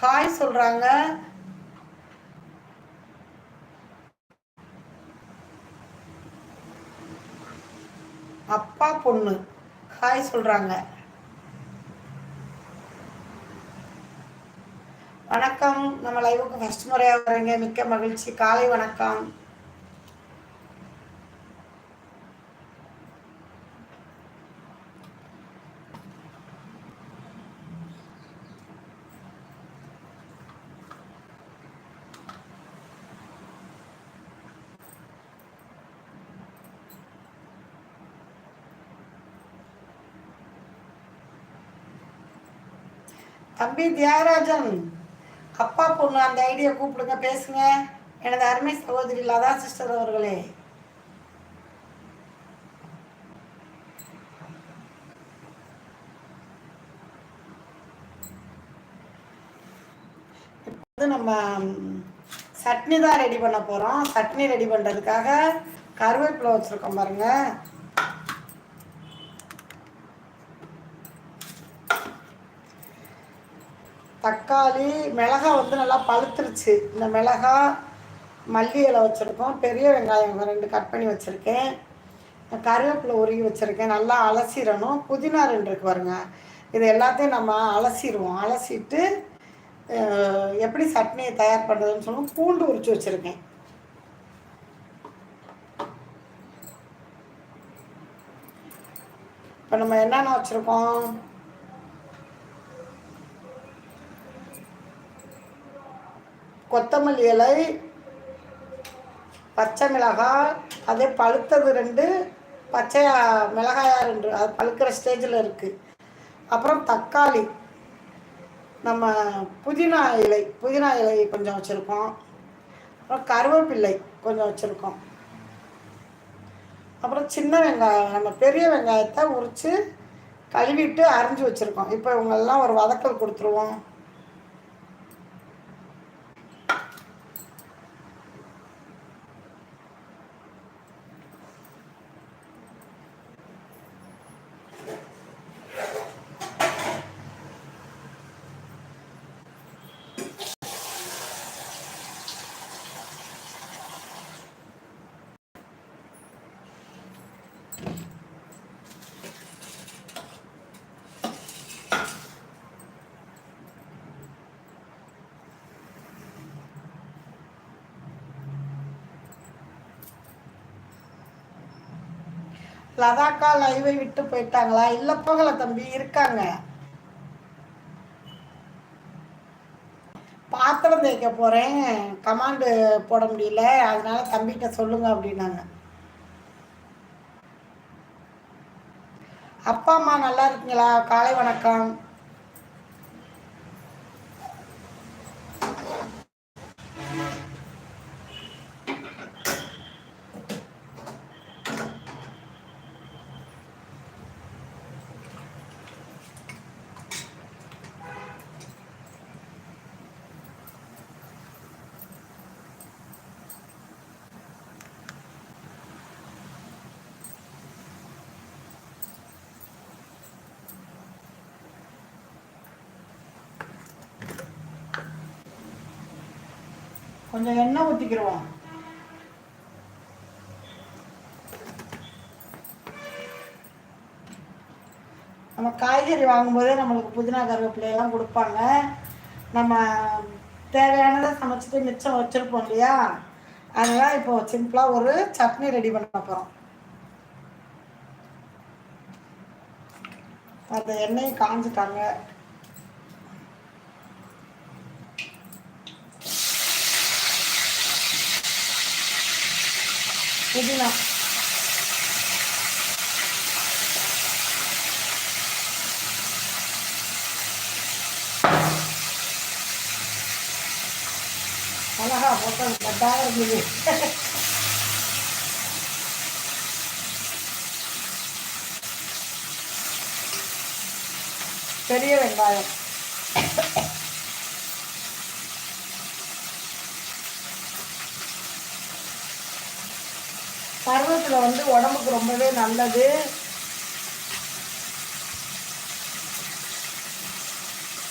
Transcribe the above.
Hi சொல்றாங்க. அப்பா பொண்ணு. ஹாய் சொல்றாங்க. வணக்கம். நம்ம லைவுக்கு ஃபர்ஸ்ட் முறையாக வரீங்க. மிக்க மகிழ்ச்சி. காலை வணக்கம். தம்பி தியாகராஜன் அப்பா பொண்ணு அந்த ஐடியா கூப்பிடுங்க பேசுங்க. எனது அருமை சகோதரி லதா சிஸ்டர் அவர்களே. இப்போ வந்து நம்ம சட்னி தான் ரெடி பண்ண போகிறோம் சட்னி ரெடி பண்ணுறதுக்காக கருவேப்பிலை வச்சுருக்கோம் பாருங்கள் தக்காளி மிளகா வந்து நல்லா பழுத்துருச்சு. இந்த மிளகா மல்லி இலை வச்சுருக்கோம். பெரிய வெங்காயம் ரெண்டு கட் பண்ணி வச்சுருக்கேன். கருவேப்பிலை உருகி வச்சுருக்கேன். நல்லா அலசிடணும். புதினா ரெண்டு இருக்கு பாருங்க. இது எல்லாத்தையும் நம்ம அலசிடுவோம். அலசிட்டு எப்படி சட்னியை தயார் பண்ணுறதுன்னு சொல்லுவோம். பூண்டு உரிச்சு வச்சுருக்கேன். இப்போ நம்ம என்னென்ன வச்சுருக்கோம்? கொத்தமல்லி இலை பச்சை மிளகாய் அதே பழுத்தது ரெண்டு பச்சையா மிளகாயா ரெண்டு அது பழுக்கிற ஸ்டேஜில் இருக்குது அப்புறம் தக்காளி. நம்ம புதினா இலை புதினா இலை கொஞ்சம் வச்சுருக்கோம். அப்புறம் கருவேப்பிள்ளை கொஞ்சம் வச்சுருக்கோம். அப்புறம் சின்ன வெங்காயம் நம்ம பெரிய வெங்காயத்தை உரித்து கழுவிட்டு அரிஞ்சு வச்சுருக்கோம். இப்போ இவங்கெல்லாம் ஒரு வதக்கல் கொடுத்துருவோம். லதாக்கா லைவை விட்டு போயிட்டாங்களா? இல்லை போகல தம்பி இருக்காங்க. பாத்திரம் தேய்க்க போகிறேன் கமாண்டு போட முடியல. அதனால தம்பிகிட்ட சொல்லுங்க அப்படின்னாங்க. அப்பா அம்மா நல்லா இருக்கீங்களா? காலை வணக்கம். கொஞ்சம் எண்ணெய் ஊற்றிக்கிடுவோம் நம்ம காய்கறி வாங்கும்போதே நம்மளுக்கு புதினா கருவேப்பிலையெல்லாம் கொடுப்பாங்க. நம்ம தேவையானதை சமைச்சிட்டு மிச்சம் வச்சுருப்போம் இல்லையா? அதனால் இப்போ சிம்பிளாக ஒரு சட்னி ரெடி பண்ண போகிறோம் அந்த எண்ணெயை காஞ்சிட்டாங்க. புதினா அழகா போட்டது பட்டாக இருந்தது. பெரிய வெங்காயம். பருவத்தில் வந்து உடம்புக்கு ரொம்பவே நல்லது.